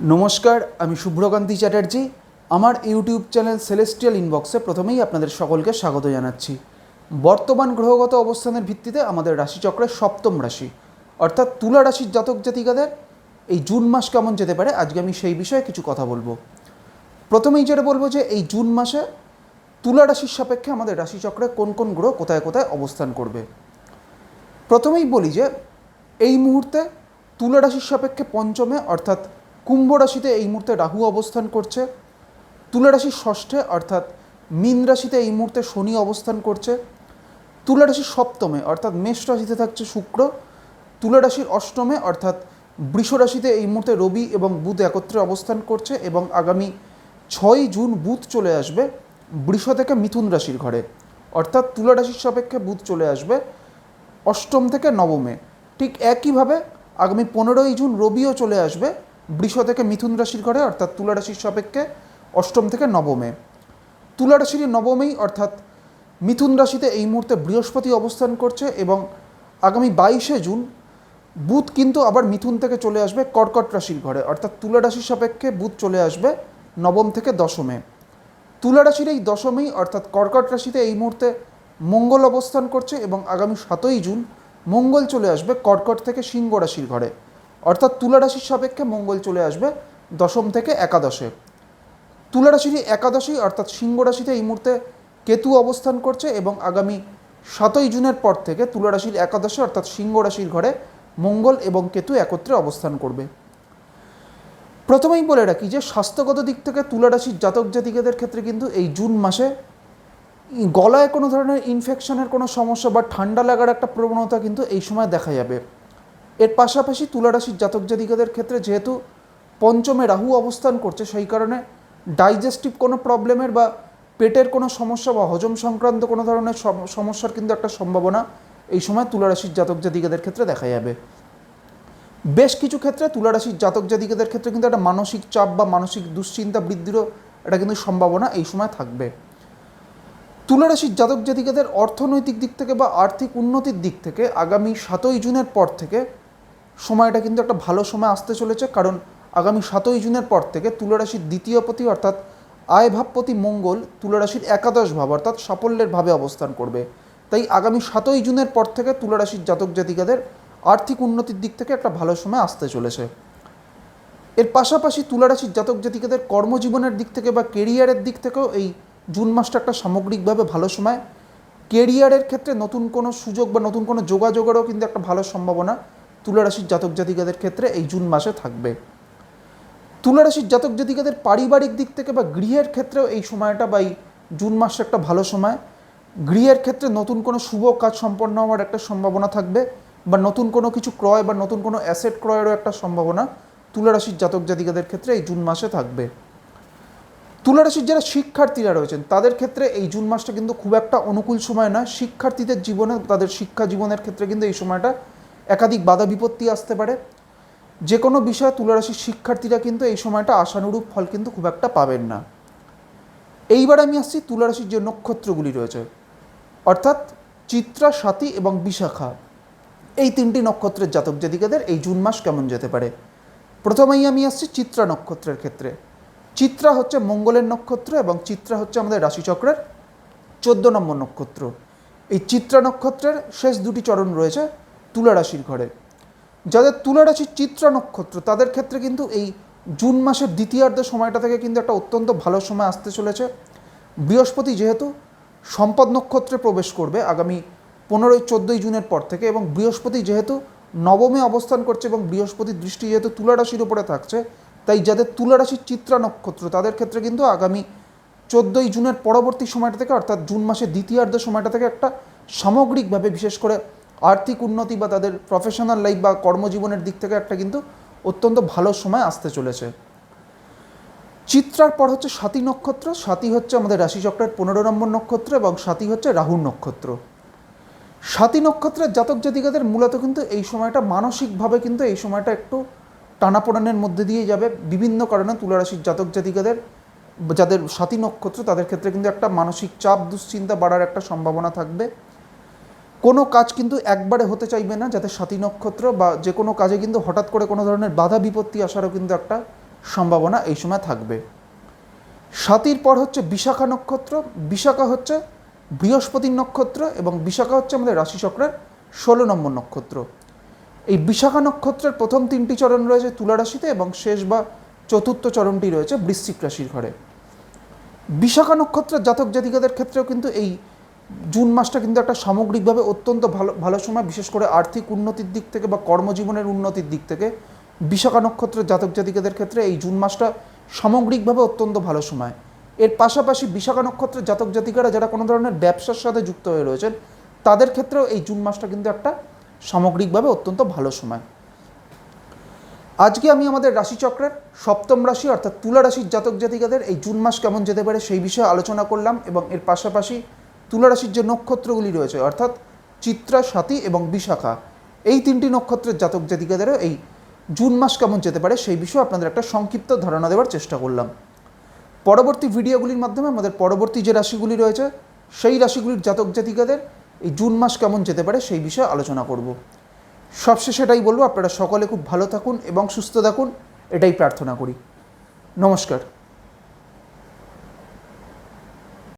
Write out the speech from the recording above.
নমস্কার, আমি শুভ্রকান্তি চ্যাটার্জি। আমার ইউটিউব চ্যানেল সেলেস্টিয়াল ইনবক্সে প্রথমেই আপনাদের সকলকে স্বাগত জানাচ্ছি। বর্তমান গ্রহগত অবস্থানের ভিত্তিতে আমাদের রাশিচক্রের সপ্তম রাশি, অর্থাৎ তুলা রাশির জাতক জাতিকাদের এই জুন মাস কেমন যেতে পারে আজকে আমি সেই বিষয়ে কিছু কথা বলব। প্রথমেই যেটা বলব যে এই জুন মাসে তুলা রাশির সাপেক্ষে আমাদের রাশিচক্রে কোন কোন গ্রহ কোথায় কোথায় অবস্থান করবে। প্রথমেই বলি যে এই মুহূর্তে তুলা রাশির সাপেক্ষে পঞ্চমে, অর্থাৎ কুম্ভ রাশিতে এই মুহূর্তে রাহু অবস্থান করছে। তুলা রাশির ষষ্ঠে, অর্থাৎ মীন রাশিতে এই মুহূর্তে শনি অবস্থান করছে। তুলা রাশির সপ্তমে, অর্থাৎ মেষ রাশিতে থাকছে শুক্র। তুলা রাশির অষ্টমে, অর্থাৎ বৃষ রাশিতে এই মুহূর্তে রবি এবং বুধ একত্রে অবস্থান করছে এবং আগামী ছয়ই জুন বুধ চলে আসবে বৃষ থেকে মিথুন রাশির ঘরে। অর্থাৎ তুলা রাশির সাপেক্ষে বুধ চলে আসবে অষ্টম থেকে নবমে। ঠিক একইভাবে আগামী পনেরোই জুন রবিও চলে আসবে বৃষ থেকে মিথুন রাশির ঘরে, অর্থাৎ তুলা রাশির সাপেক্ষে অষ্টম থেকে নবমে। তুলা রাশির নবমেই, অর্থাৎ মিথুন রাশিতে এই মুহূর্তে বৃহস্পতি অবস্থান করছে এবং আগামী বাইশে জুন বুধ কিন্তু আবার মিথুন থেকে চলে আসবে কর্কট রাশির ঘরে, অর্থাৎ তুলা রাশির সাপেক্ষে বুধ চলে আসবে নবম থেকে দশমে। তুলা রাশির এই দশমেই, অর্থাৎ কর্কট রাশিতে এই মুহূর্তে মঙ্গল অবস্থান করছে এবং আগামী সাতই জুন মঙ্গল চলে আসবে কর্কট থেকে সিংহ রাশির ঘরে। অর্থাৎ তুলা রাশির সাপেক্ষে মঙ্গল চলে আসবে দশম থেকে একাদশে। তুলা রাশির এই একাদশী অর্থাৎ সিংহ রাশিতে এই মুহূর্তে কেতু অবস্থান করছে এবং আগামী সাতই জুনের পর থেকে তুলা রাশির একাদশে অর্থাৎ সিংহ রাশির ঘরে মঙ্গল এবং কেতু একত্রে অবস্থান করবে। প্রথমেই বলে রাখি যে, স্বাস্থ্যগত দিক থেকে তুলা রাশির জাতক জাতিকাদের ক্ষেত্রে কিন্তু এই জুন মাসে গলায় কোনো ধরনের ইনফেকশনের কোনো সমস্যা বা ঠান্ডা লাগার একটা প্রবণতা কিন্তু এই সময় দেখা যাবে। এর পাশাপাশি তুলারাশির জাতক জাতিকাদের ক্ষেত্রে যেহেতু পঞ্চমে রাহু অবস্থান করছে, সেই কারণে ডাইজেস্টিভ কোনো প্রবলেমের বা পেটের কোনো সমস্যা বা হজম সংক্রান্ত কোনো ধরনের সম- সমস্যার কিন্তু একটা সম্ভাবনা এই সময় তুলা রাশির জাতক জাতিকাদের ক্ষেত্রে দেখা যাবে। বেশ কিছু ক্ষেত্রে তুলা রাশির জাতক জাতিকাদের ক্ষেত্রে কিন্তু একটা মানসিক চাপ বা মানসিক দুশ্চিন্তা বৃদ্ধিরও এটা কিন্তু সম্ভাবনা এই সময় থাকবে। তুলারাশির জাতক জাতিকাদের অর্থনৈতিক দিক থেকে বা আর্থিক উন্নতির দিক থেকে আগামী সাতই জুনের পর থেকে সময়টা কিন্তু একটা ভালো সময় আসতে চলেছে, কারণ আগামী সাতই জুনের পর থেকে তুলা রাশির দ্বিতীয় পতি অর্থাৎ আয় ভাবপতি মঙ্গল তুলা রাশির একাদশ ভাব অর্থাৎ সাফল্যের ভাবে অবস্থান করবে। তাই আগামী সাতই জুনের পর থেকে তুলা রাশির জাতক জাতিকাদের আর্থিক উন্নতির দিক থেকে একটা ভালো সময় আসতে চলেছে। এর পাশাপাশি তুলা রাশির জাতক জাতিকাদের কর্মজীবনের দিক থেকে বা কেরিয়ারের দিক থেকেও এই জুন মাসটা একটা সামগ্রিকভাবে ভালো সময়। কেরিয়ারের ক্ষেত্রে নতুন কোনো সুযোগ বা নতুন কোনো যোগাযোগেরও কিন্তু একটা ভালো সম্ভাবনা। তুলা রাশির জাতক জাতিকাদের ক্ষেত্রে এই জুন মাসে থাকবে। তুলারাশির জাতক জাতিকাদের পারিবারিক দিক থেকে বা গৃহের ক্ষেত্রেও এই সময়টা বা এই জুন মাসটা একটা ভালো সময়। গৃহের ক্ষেত্রে নতুন কোনো শুভ কাজ সম্পন্ন হওয়ার একটা সম্ভাবনা থাকবে বা নতুন কোনো কিছু ক্রয় বা নতুন কোনো অ্যাসেট ক্রয়েরও একটা সম্ভাবনা তুলারাশির জাতক জাতিকাদের ক্ষেত্রে এই জুন মাসে থাকবে। তুলা রাশির যারা শিক্ষার্থীরা রয়েছেন, তাদের ক্ষেত্রে এই জুন মাসটা কিন্তু খুব একটা অনুকূল সময় না শিক্ষার্থীদের জীবনে, তাদের শিক্ষা জীবনের ক্ষেত্রে কিন্তু এই সময়টা একাধিক বাধা বিপত্তি আসতে পারে। যে কোনো বিষয়ে তুলারাশির শিক্ষার্থীরা কিন্তু এই সময়টা আশানুরূপ ফল কিন্তু খুব একটা পাবেন না। এইবার আমি আসছি তুলারাশির যে নক্ষত্রগুলি রয়েছে, অর্থাৎ চিত্রা, সাথী এবং বিশাখা। এই তিনটি নক্ষত্রের জাতক জাতিকাদের এই জুন মাস কেমন যেতে পারে? প্রথমেই আমি আসছি চিত্রা নক্ষত্রের ক্ষেত্রে। চিত্রা হচ্ছে মঙ্গলের নক্ষত্র এবং চিত্রা হচ্ছে আমাদের রাশিচক্রের চোদ্দ নম্বর নক্ষত্র। এই চিত্রা নক্ষত্রের শেষ দুটি চরণ রয়েছে তুলা রাশির ঘরে। যাদের তুলা রাশির চিত্রা নক্ষত্র, তাদের ক্ষেত্রে কিন্তু এই জুন মাসের দ্বিতীয়ার্ধ সময়টা থেকে কিন্তু একটা অত্যন্ত ভালো সময় আসতে চলেছে। বৃহস্পতি যেহেতু সম্পদ নক্ষত্রে প্রবেশ করবে আগামী পনেরোই চোদ্দোই জুনের পর থেকে এবং বৃহস্পতি যেহেতু নবমে অবস্থান করছে এবং বৃহস্পতির দৃষ্টি যেহেতু তুলা রাশির উপরে থাকছে, তাই যাদের তুলা রাশির চিত্রা নক্ষত্র, তাদের ক্ষেত্রে কিন্তু আগামী চোদ্দোই জুনের পরবর্তী সময়টা থেকে অর্থাৎ জুন মাসের দ্বিতীয়ার্ধ সময়টা থেকে একটা সামগ্রিকভাবে বিশেষ করে আর্থিক উন্নতি বা তাদের প্রফেশনাল লাইফ বা কর্মজীবনের দিক থেকে একটা কিন্তু অত্যন্ত ভালো সময় আসতে চলেছে। চিত্রার পর হচ্ছে সাতী নক্ষত্র, সাতী হচ্ছে আমাদের রাশিচক্রের পনেরো নম্বর নক্ষত্র এবং সাতী হচ্ছে রাহুর নক্ষত্র। সাতী নক্ষত্রের জাতক জাতিকাদের মূলত কিন্তু এই সময়টা মানসিকভাবে কিন্তু এই সময়টা একটু টানাপোড়ানের মধ্যে দিয়ে যাবে। বিভিন্ন কারণে তুলারাশির জাতক জাতিকাদের, যাদের সাতী নক্ষত্র তাদের ক্ষেত্রে কিন্তু একটা মানসিক চাপ, দুশ্চিন্তা বাড়ার একটা সম্ভাবনা থাকবে। কোনো কাজ কিন্তু একবারে হতে চাইবে না, যাতে সাতী নক্ষত্র বা যে কোনো কাজে কিন্তু হঠাৎ করে কোনো ধরনের বাধা বিপত্তি আসারও কিন্তু একটা সম্ভাবনা এই সময় থাকবে। সাতির পর হচ্ছে বিশাখা নক্ষত্র, বিশাখা হচ্ছে বৃহস্পতির নক্ষত্র এবং বিশাখা হচ্ছে আমাদের রাশিচক্রের ষোলো নম্বর নক্ষত্র। এই বিশাখা নক্ষত্রের প্রথম তিনটি চরণ রয়েছে তুলা রাশিতে এবং শেষ বা চতুর্থ চরণটি রয়েছে বৃশ্চিক রাশির ঘরে। বিশাখা নক্ষত্রের জাতক জাতিকাদের ক্ষেত্রেও কিন্তু এই জুন মাসটা কিন্তু একটা সামগ্রিকভাবে অত্যন্ত ভালো ভালো সময়, বিশেষ করে আর্থিক উন্নতির দিক থেকে বা কর্মজীবনের উন্নতির দিক থেকে। বিশাখা নক্ষত্রের জাতক জাতিকাদের ক্ষেত্রে এই জুন মাসটা সামগ্রিকভাবে অত্যন্ত ভালো সময়। এর পাশাপাশি বিশাখা নক্ষত্রের জাতক জাতিকারা যারা কোনো ধরনের ব্যবসার সাথে যুক্ত হয়ে রয়েছেন, তাদের ক্ষেত্রেও এই জুন মাসটা কিন্তু একটা সামগ্রিকভাবে অত্যন্ত ভালো সময়। আজকে আমি আমাদের রাশিচক্রের সপ্তম রাশি অর্থাৎ তুলা রাশির জাতক জাতিকাদের এই জুন মাস কেমন যেতে পারে সেই বিষয়ে আলোচনা করলাম এবং এর পাশাপাশি তুলা রাশির যে নক্ষত্রগুলি রয়েছে, অর্থাৎ চিত্রা, সাথী এবং বিশাখা, এই তিনটি নক্ষত্রের জাতক জাতিকাদেরও এই জুন মাস কেমন যেতে পারে সেই বিষয়ে আপনাদের একটা সংক্ষিপ্ত ধারণা দেওয়ার চেষ্টা করলাম। পরবর্তী ভিডিওগুলির মাধ্যমে আমাদের পরবর্তী যে রাশিগুলি রয়েছে, সেই রাশিগুলির জাতক জাতিকাদের এই জুন মাস কেমন যেতে পারে সেই বিষয়ে আলোচনা করব। সবশেষে এটাই বলব, আপনারা সকলে খুব ভালো থাকুন এবং সুস্থ থাকুন, এটাই প্রার্থনা করি। নমস্কার।